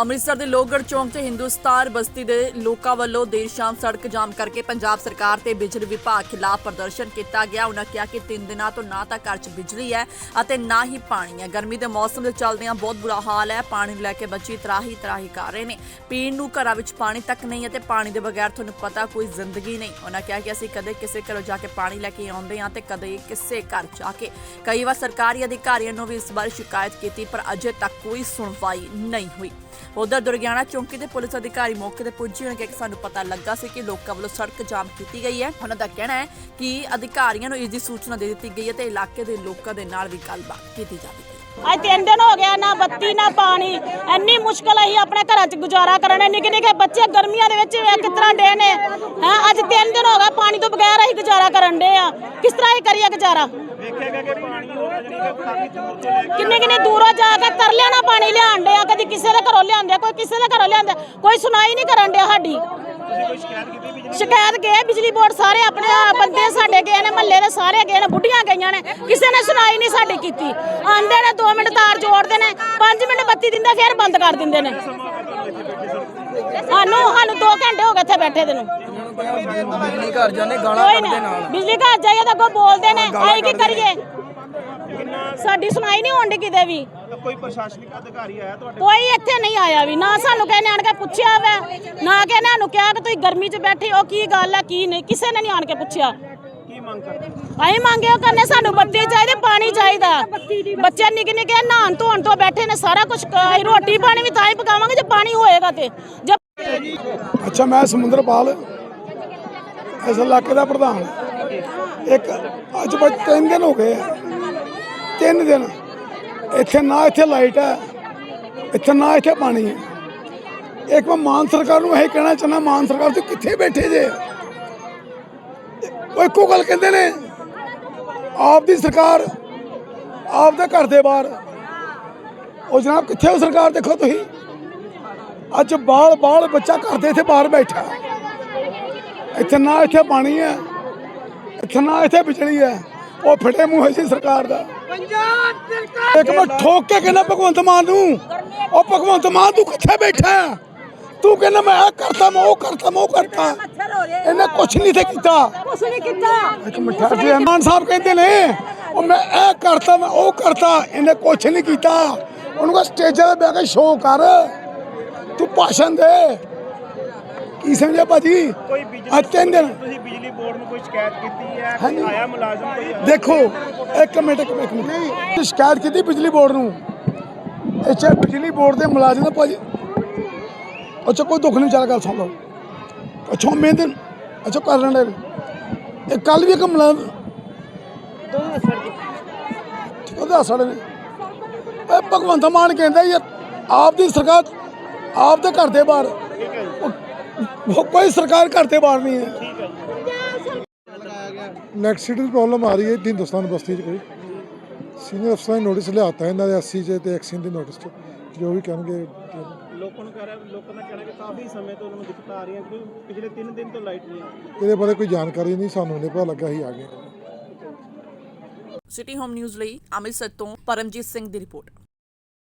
ਅੰਮ੍ਰਿਤਸਰ ਦੇ ਲੋਹਗੜ੍ਹ ਚੌਂਕ 'ਚ ਹਿੰਦੁਸਤਾਨ ਬਸਤੀ ਦੇ ਲੋਕਾਂ ਵੱਲੋਂ ਦੇਰ ਸ਼ਾਮ ਸੜਕ ਜਾਮ ਕਰਕੇ ਪੰਜਾਬ ਸਰਕਾਰ ਤੇ ਬਿਜਲੀ ਵਿਭਾਗ ਖਿਲਾਫ ਪ੍ਰਦਰਸ਼ਨ ਕੀਤਾ ਗਿਆ। ਉਹਨਾਂ ਕਿਹਾ ਕਿ 3 ਦਿਨਾਂ ਤੋਂ ਨਾ ਤਾਂ ਘਰ 'ਚ ਬਿਜਲੀ ਹੈ ਅਤੇ ਨਾ ਹੀ ਪਾਣੀ ਹੈ। ਗਰਮੀ ਦੇ ਮੌਸਮ ਦੇ ਚੱਲਦਿਆਂ ਬਹੁਤ ਬੁਰਾ ਹਾਲ ਹੈ। ਪਾਣੀ ਨੂੰ ਲੈ ਕੇ ਬੱਚੇ ਤਰਾਹੀ ਤਰਾਹੀ ਕਰ ਰਹੇ ਨੇ। ਪੀਣ ਨੂੰ ਘਰਾਂ ਵਿੱਚ ਪਾਣੀ ਤੱਕ ਨਹੀਂ ਹੈ ਤੇ ਪਾਣੀ ਦੇ ਬਗੈਰ ਤੁਹਾਨੂੰ ਪਤਾ ਕੋਈ ਜ਼ਿੰਦਗੀ ਨਹੀਂ। ਉਹਨਾਂ ਕਿਹਾ ਕਿ ਅਸੀਂ ਕਦੇ ਕਿਸੇ ਘਰੋਂ ਜਾ ਕੇ ਪਾਣੀ ਲੈ ਕੇ ਆਉਂਦੇ ਹਾਂ ਤੇ ਕਦੇ ਕਿਸੇ ਘਰ ਜਾ ਕੇ। ਕਈ ਵਾਰ ਸਰਕਾਰੀ ਅਧਿਕਾਰੀਆਂ ਨੂੰ ਵੀ ਇਸ ਬਾਰੇ ਸ਼ਿਕਾਇਤ ਕੀਤੀ, ਪਰ ਅਜੇ ਤੱਕ ਕੋਈ ਸੁਣਵਾਈ ਨਹੀਂ ਹੋਈ। ਉਧਰ ਦੁਰਗਿਆਣਾ ਚੌਂਕੀ ਦੇ ਪੁਲਿਸ ਅਧਿਕਾਰੀ ਮੌਕੇ ਤੇ ਪਹੁੰਚੇ ਹੋਏ ਕਿ ਸਾਨੂੰ ਪਤਾ ਲੱਗਾ ਸੀ ਕਿ ਲੋਕਾਂ ਵੱਲੋਂ ਸੜਕ ਜਾਮ ਕੀਤੀ ਗਈ ਹੈ। ਉਹਨਾਂ ਦਾ ਕਹਿਣਾ ਹੈ ਕਿ ਅਧਿਕਾਰੀਆਂ ਨੂੰ ਇਸ ਦੀ ਸੂਚਨਾ ਦੇ ਦਿੱਤੀ ਗਈ ਹੈ ਤੇ ਇਲਾਕੇ ਦੇ ਲੋਕਾਂ ਦੇ ਨਾਲ ਵੀ ਗੱਲਬਾਤ ਕੀਤੀ ਜਾਵੇਗੀ। ਅੱਜ ਤਿੰਨ ਦਿਨ ਹੋ ਗਿਆ ਨਾ ਬੱਤੀ ਨਾ ਪਾਣੀ। ਇੰਨੀ ਮੁਸ਼ਕਲ ਅਸੀਂ ਆਪਣੇ ਘਰਾਂ 'ਚ ਗੁਜ਼ਾਰਾ ਕਰਨੇ। ਨਿੱਕੇ ਨਿੱਕੇ ਬੱਚੇ ਗਰਮੀਆਂ ਦੇ ਵਿੱਚ ਵੇਖ ਡੇ ਨੇ? ਹੈ ਅੱਜ ਤਿੰਨ ਦਿਨ ਹੋ ਗਿਆ ਪਾਣੀ ਤੋਂ ਬਗੈਰ ਅਸੀਂ ਗੁਜ਼ਾਰਾ ਕਰਨ ਡੇ ਆ। ਕਿਸ ਤਰ੍ਹਾਂ ਇਹ ਕਰੀਏ ਗੁਜ਼ਾਰਾ? ਕਿੰਨੇ ਕਿੰਨੇ ਦੂਰੋਂ ਜਾ ਕੇ ਤਰਲਿਆਂ ਨਾਲ ਪਾਣੀ ਲਿਆਣ ਡੇ ਆ? ਕਦੀ ਕਿਸੇ ਦੇ ਘਰੋਂ ਲਿਆਂਦੇ ਆ, ਕੋਈ ਕਿਸੇ ਦੇ ਘਰੋਂ ਲਿਆਂਦੇ ਕੋਈ ਸੁਣਾਈ ਨਹੀਂ ਕਰਨ ਡਿਆ ਸਾਡੀ। ਸ਼ਿਕਾਇਤ ਗਏ ਬਿਜਲੀ ਬੋਰਡ ਸਾਰੇ ਆਪਣੇ ਆਹ ਬੰਦੇ ਸਾਡੇ ਗਏ ਨੇ ਮਹੱਲੇ ਦੇ ਸਾਰੇ ਗਏ ਨੇ ਬੁੱਢੀਆਂ ਗਈਆਂ ਨੇ ਕਿਸੇ ਨੇ ਸੁਣਾਈ ਨਹੀਂ ਸਾਡੀ ਕੀਤੀ। ਆਂਦੇ ਨੇ 2 ਮਿੰਟ ਤਾਰ ਜੋੜਦੇ ਨੇ 5 ਮਿੰਟ ਬੱਤੀ ਦਿੰਦੇ ਫਿਰ ਬੰਦ ਕਰ ਦਿੰਦੇ ਨੇ। ਸਾਨੂੰ ਸਾਨੂੰ 2 ਘੰਟੇ ਹੋ ਗਏ ਇੱਥੇ ਬੈਠੇ ਦੇ ਨੂੰ। ਬਿਜਲੀ ਘਰ ਜਾਂਦੇ ਗਾਲਾਂ ਕੋਈ ਕੱਢਦੇ ਨਾ ਨਾਲ। ਬਿਜਲੀ ਘਰ ਜਾਈਏ ਤਾਂ ਅੱਗੋਂ ਬੋਲਦੇ ਨੇ ਅਸੀਂ ਕੀ ਕਰੀਏ? ਸਾਡੀ ਸੁਣਾਈ ਨਹੀਂ ਹੁੰਦੀ ਕਿਤੇ ਵੀ। ਕੋਈ ਪ੍ਰਸ਼ਾਸਨਿਕ ਅਧਿਕਾਰੀ ਆਇਆ ਤੁਹਾਡੇ ਕੋਈ ਇੱਥੇ ਨਹੀਂ ਆਇਆ ਵੀ। ਨਾ ਸਾਨੂੰ ਕਿਸੇ ਨੇ ਆਣ ਕੇ ਪੁੱਛਿਆ ਵਾ ਨਾ ਕਿਸੇ ਨੇ ਸਾਨੂੰ ਕਿਹਾ ਕਿ ਤੁਸੀਂ ਗਰਮੀ 'ਚ ਬੈਠੇ ਹੋ ਕੀ ਗੱਲ ਹੈ ਕੀ ਨਹੀਂ। ਕਿਸੇ ਨੇ ਨਹੀਂ ਆਣ ਕੇ ਪੁੱਛਿਆ। ਕੀ ਮੰਗ ਕਰਦੇ ਅਸੀਂ ਮੰਗਿਓ ਕਰਨੇ ਸਾਨੂੰ ਬੱਤੀ ਚਾਹੀਦੀ ਪਾਣੀ ਚਾਹੀਦਾ। ਬੱਚੇ ਨਿੱਕੇ ਨਿੱਕੇ ਨਹਾਉਣ ਧੋਣ ਤੋਂ ਬੈਠੇ ਨੇ ਸਾਰਾ ਕੁਝ ਰੋਟੀ ਪਾਣੀ ਵੀ ਤਾਂ ਹੀ ਪਕਾਵਾਂਗੇ ਜੇ ਪਾਣੀ ਹੋਏਗਾ ਤੇ। ਜੇ ਅੱਛਾ ਮੈਂ ਸਮੁੰਦਰਪਾਲ ਇਸ ਇਲਾਕੇ ਦਾ ਪ੍ਰਧਾਨ। ਇੱਕ ਅੱਜ ਬਸ ਤਿੰਨ ਦਿਨ ਹੋ ਗਏ ਆ। ਤਿੰਨ ਦਿਨ। ਇੱਥੇ ਨਾ ਇੱਥੇ ਲਾਈਟ ਹੈ, ਇੱਥੇ ਨਾ ਇੱਥੇ ਪਾਣੀ ਹੈ। ਇੱਕ ਮੈਂ ਮਾਨ ਸਰਕਾਰ ਨੂੰ ਇਹ ਕਹਿਣਾ ਚਾਹੁੰਦਾ, ਮਾਨ ਸਰਕਾਰ ਤੁਸੀਂ ਕਿੱਥੇ ਬੈਠੇ ਜੇ? ਉਹ ਇੱਕੋ ਗੱਲ ਕਹਿੰਦੇ ਨੇ ਆਪ ਦੀ ਸਰਕਾਰ ਆਪ ਦੇ ਘਰ ਦੇ ਬਾਹਰ। ਉਹ ਜਨਾਬ ਕਿੱਥੇ ਹੋ ਸਰਕਾਰ, ਦੇਖੋ ਤੁਸੀਂ? ਅੱਜ ਬਾਲ ਬਾਲ ਬੱਚਾ ਘਰ ਦੇ ਇੱਥੇ ਬਾਹਰ ਬੈਠਾ। ਇੱਥੇ ਨਾ ਇੱਥੇ ਪਾਣੀ ਹੈ, ਇੱਥੇ ਨਾ ਇੱਥੇ ਬਿਜਲੀ ਹੈ। ਉਹ ਫਟੇ ਮੂੰਹ ਹੈ ਸੀ ਸਰਕਾਰ ਦਾ। ਇੱਕ ਮੈਂ ਠੋਕ ਕੇ ਕਹਿੰਦਾ ਭਗਵੰਤ ਮਾਨ ਨੂੰ। ਉਹ ਭਗਵੰਤ ਮਾਨ ਤੂੰ ਕਿੱਥੇ ਬੈਠਾ? ਹੈ? ਤੂੰ ਕਹਿੰਦਾ ਮੈਂ ਇਹ ਕਰਤਾ ਮੈਂ ਉਹ ਕਰਤਾ ਮੈਂ ਉਹ ਕਰਤਾ। ਇਹਨੇ ਕੁਛ ਨਹੀਂ ਤੇ ਕੀਤਾ। ਕੁਛ ਨਹੀਂ ਕੀਤਾ। ਇੱਕ ਮਿੱਠਾ ਜੀ ਮਾਨ ਸਾਹਿਬ ਕਹਿੰਦੇ ਨੇ ਉਹ ਮੈਂ ਇਹ ਕਰਤਾ ਮੈਂ ਉਹ ਕਰਤਾ ਇਹਨੇ ਕੁਛ ਨਹੀਂ ਕੀਤਾ। ਉਹਨੂੰ ਕਹ ਸਟੇਜਾਂ ਤੇ ਬਹਿ ਕੇ ਸ਼ੋਅ ਕਰ। ਤੂੰ ਭਾਸ਼ਣ ਦੇ। ਕੀ ਸਮਝਿਆ ਭਾਜੀ? ਕੋਈ ਬਿਜਲੀ ਅੱਜ ਤਿੰਨ ਦਿਨ। ਤੁਸੀਂ ਬਿਜਲੀ ਬੋਰਡ ਨੂੰ ਕੋਈ ਸ਼ਿਕਾਇਤ ਕੀਤੀ ਹੈ। ਕੋਈ ਆਇਆ ਮੁਲਾਜ਼ਮ ਕੋਈ? ਦੇਖੋ ਇੱਕ ਮਿੰਟ ਇੱਕ ਮਿੰਟ, ਮਿੰਟ। ਸ਼ਿਕਾਇਤ ਕੀਤੀ ਬਿਜਲੀ ਬੋਰਡ ਨੂੰ? ਇੱਥੇ ਬਿਜਲੀ ਬੋਰਡ ਦੇ ਮੁਲਾਜ਼ਮ ਨੇ ਭਾਜੀ ਅੱਛਾ ਕੋਈ ਦੁੱਖ ਨਹੀਂ ਚੱਲ ਗੱਲ ਸੁਣ ਲਓ। ਅੱਛਾ ਮੈਂ ਦਿਨ ਅੱਛਾ ਕਰ ਲੈਣੇ ਇਹ ਕੱਲ ਵੀ ਇੱਕ ਮੁਲਾਜ਼ਮ ਉਹਦਾ ਸੜੇ ਨੇ। ਇਹ ਭਗਵੰਤ ਮਾਨ ਕਹਿੰਦਾ ਯਾਰ ਆਪ ਦੀ ਸਰਕਾਰ ਆਪ ਦੇ ਘਰ ਦੇ ਬਾਹਰ। ਉਹ- ਕੋਈ ਸਰਕਾਰ ਘਰ ਦੇ ਬਾਹਰ ਨਹੀਂ ਹੈ। ਇਲੈਕਟ੍ਰਿਸਿਟੀ ਦੀ ਪ੍ਰੋਬਲਮ ਆ ਰਹੀ ਹੈ ਹਿੰਦੁਸਤਾਨ ਬਸਤੀ 'ਚ ਕੋਈ। ਸੀਨੀਅਰ ਅਫਸਰਾਂ ਨੇ ਨੋਟਿਸ ਲਿਆਤਾ ਇਹਨਾਂ ਦੇ 80 'ਚ ਤੇ ਐਕਸੀਅਨ ਦੀ ਨੋਟਿਸ 'ਚ। ਜੋ ਵੀ ਕਹਿਣਗੇ ਲੋਕਾਂ ਨੂੰ ਕਹਿ ਰਿਹਾ ਲੋਕਾਂ ਦਾ ਕਹਿਣਾ ਕਿ ਕਾਫੀ ਸਮੇਂ ਤੋਂ ਉਹਨਾਂ ਨੂੰ ਦਿੱਕਤਾਂ ਆ ਰਹੀਆਂ ਕਿਉਂਕਿ ਪਿਛਲੇ 3 ਦਿਨ ਤੋਂ ਲਾਈਟ ਨਹੀਂ ਆ ਰਹੀ। ਇਹਦੇ ਬਾਰੇ ਕੋਈ ਜਾਣਕਾਰੀ ਨਹੀਂ ਸਾਨੂੰ ਨਹੀਂ ਪਤਾ ਲੱਗਾ ਹੀ ਆ ਗਏ। ਸਿਟੀ ਹੋਮ ਨਿਊਜ਼ ਲਈ ਅੰਮ੍ਰਿਤਸਰ ਤੋਂ ਪਰਮਜੀਤ ਸਿੰਘ ਦੀ ਰਿਪੋਰਟ।